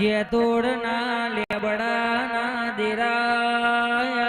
જે તોડના લેબડાના દેરાયા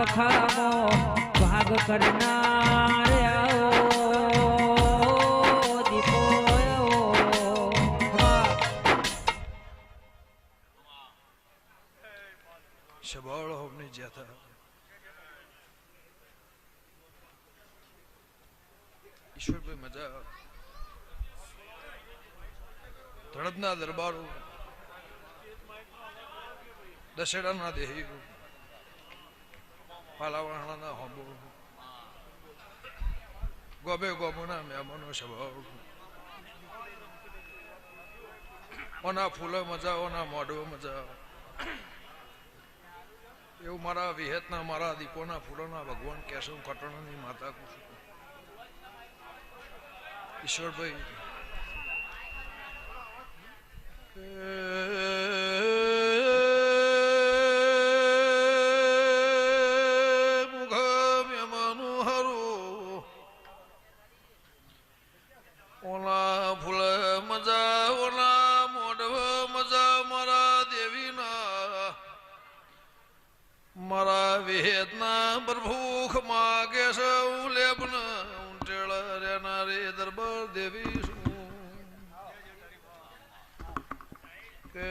વખામો ભાગ કરનાર. સવાળ હોમને જ્યાં ઈશ્વરભાઈ મજા દશેરાના દેહી પાલાવાણાના હોંબો. ગોબે ગોબોના સ્વભાવ. ઓના ફૂલો મજા, ઓના મોઢો મજા. એવું મારા વિહેતના, મારા દીપોના ફૂલોના ભગવાન કેશવ કટણની માતા કહું છું ઈશ્વરભાઈ મારા વેદના પ્રભુખ માગે સૌ લેપન ઉંટેળ રેનારી દરબાર દેવી શું કે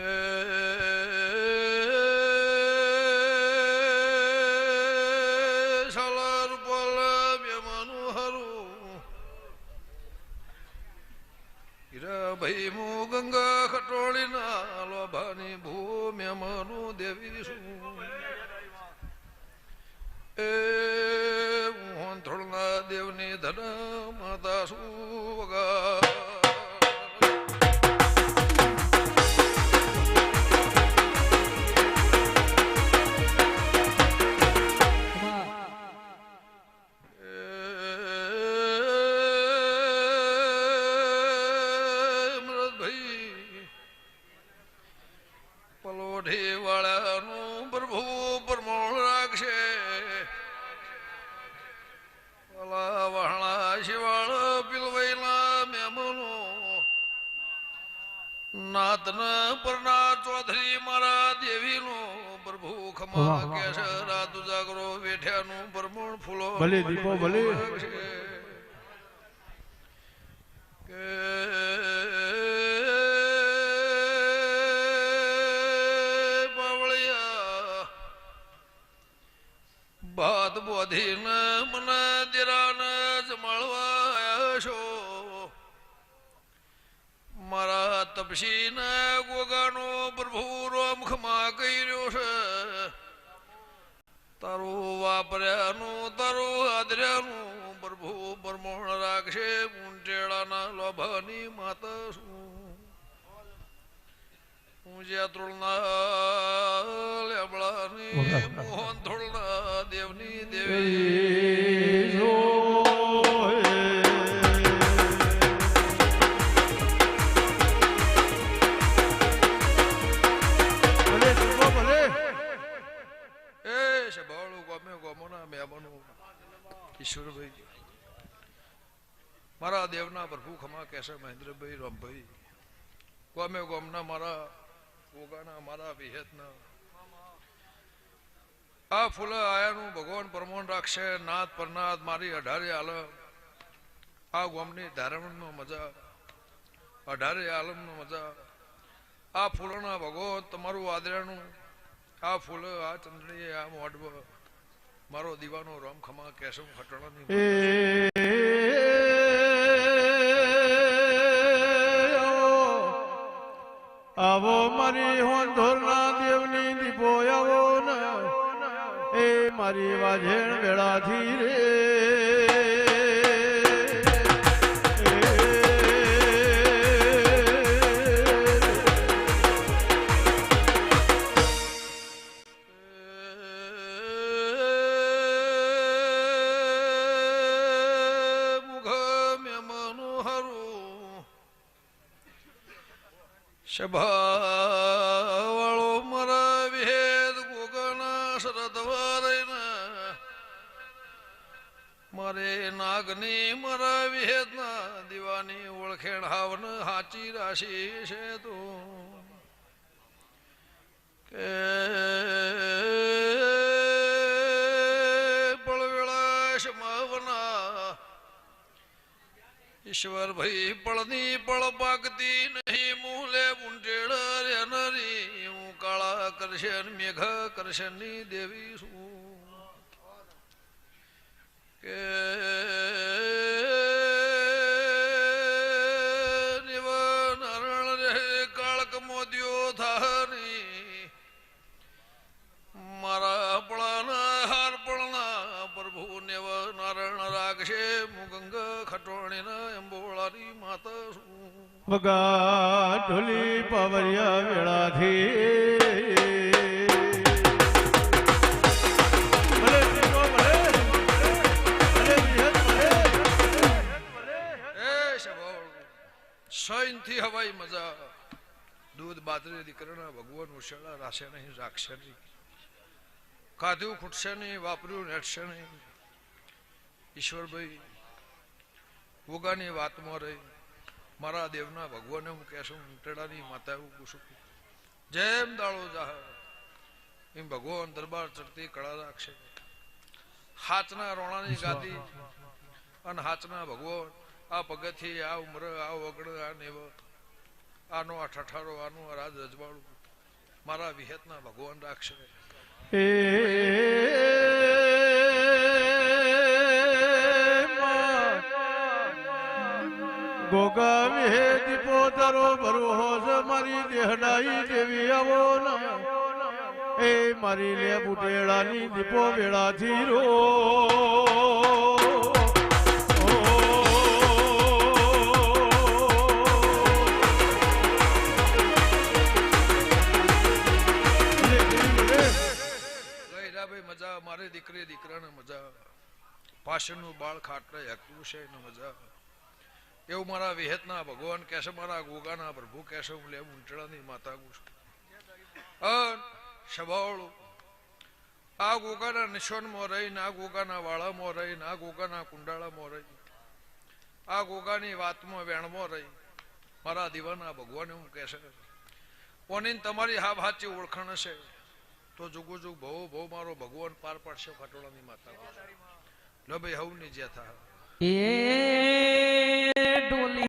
ભાઈ મુ ગંગા ખટોળી ના લોભાની ભૂમ્ય મનુ દેવી શું એ દેવની ધન માતા સુવગા અમૃતભાઈ વાળાનું પ્રભુ પરમોળ રાખશે. નાતન પરનાથ ચૌધરી મારા દેવીનો પ્રભુ ખમા કેશ રાત જાગરો વેઠ્યાનું પરમોણ ફૂલો ભલે દીપો, ભલે. કે બાદ બોધીને મને દિરાને આવ્યા છો મારા તપસીને ગોગાનો પ્રભુ રોમમાં કર્યો છે. તારું વાપર્યાનું, તારું આદર્યાનું પ્રભુ બ્રહ્મણ રાખશે ઊંટેડાના લોભાની માતા શું પૂજ્યા ત્રુળના લેબડાની મોહન ધોળના દેવની દેવી. ઈશ્વરભાઈ મારા દેવના પ્રભુ ખમા કેશવ મહેન્દ્રભાઈ રામભાઈ. ગમે ગમના મારા ગોગાના મારા વિહેતના. આ ફૂલ આયાનું ભગવાન પરમોન રાખશે, નાથ પરનાથ, મારી અઢારે આલમ. આ ગોમની ધારણનો મજા, અઢારે આલમનો મજા. આ ફૂલોના ભગવાન તમારું આદરાનું. આ ફૂલ, આ ચંદ્રની આ મોઢ મારો દીવાનો રામ ખમા કેશવ ખટણાની મારી હોંધોરના દેવની દીપો આવો ને એ મારી વાજેણ વેળાથી રે. સભાવાળો મરા વિહેદ ગોગના શરદવારૈના મારે નાગની મરા વિહેદના દીવાની ઓળખેણ હાવન હાચી રાશિ છે તું કે પળવેળા ઈશ્વર ભાઈ પળની પળ પાકતી નહીં કરશે ને મેઘ કરશે ની દેવી શું? કે મારા પળાના, હાર પળના, પ્રભુ નેવ નારાયણ રાખશે, મુગંગ ખટોણીના અંબોળાની માતા શું? વગા ઢોલી, પવરિયા વેળાથી દૂધ દીકરાના ભગવાન ઉછેડા રાશે નહીં રાખશે નહીં. કાધ્યું ખૂટશે નહીં વાપર્યું નેટશે નહીં. ઈશ્વરભાઈ ભોગાની વાતમાં રહી. મારા દેવના ભગવાને હું કહેશું ટેડાની માતા એવું પૂછું જેમ દાળો જાહ એમ ભગવાન દરબાર ચડતી કળા રાખશે. હાથના રોણાની ગાદી અને હાથના ભગવાન આ પગથી આ ઉમર આ વગડ આ નેવ આનો આ ઠઠારો, આનું રાજ રજવાડું. મારા વિહેતના ભગવાન રાખશે. ગોગા વિહે દીપો તારો ભરવો હોશ મારી દેહડાઈ દેવી આવો એ મારી લે બુટેડાની દીપો વેળાથી રો. બાળ ખાટલે છે, એને મજા એવું મારા વિહેતના ભગવાન કહેશે મારા ગોગાના પ્રભુ કહેશે હું લે ઊંટડાની માતા અન શબાવળું આ ગોગાના નિશોનમાં રહીને, આ ગોગાના વાળામાં રહીને, આ ગોગાના કુંડાળામાં રહી આ ગોગાની વાતમાં વેણમાં રહી મારા દીવાના ભગવાને હું કહેશે કોની તમારી હા ભાચી ઓળખાણ હશે તો જુગુ જુગ બહુ બહુ મારો ભગવાન પાર પાડશે ખટોળાની માતા લો ભાઈ હવની જ્યાં થા. એ ડોલી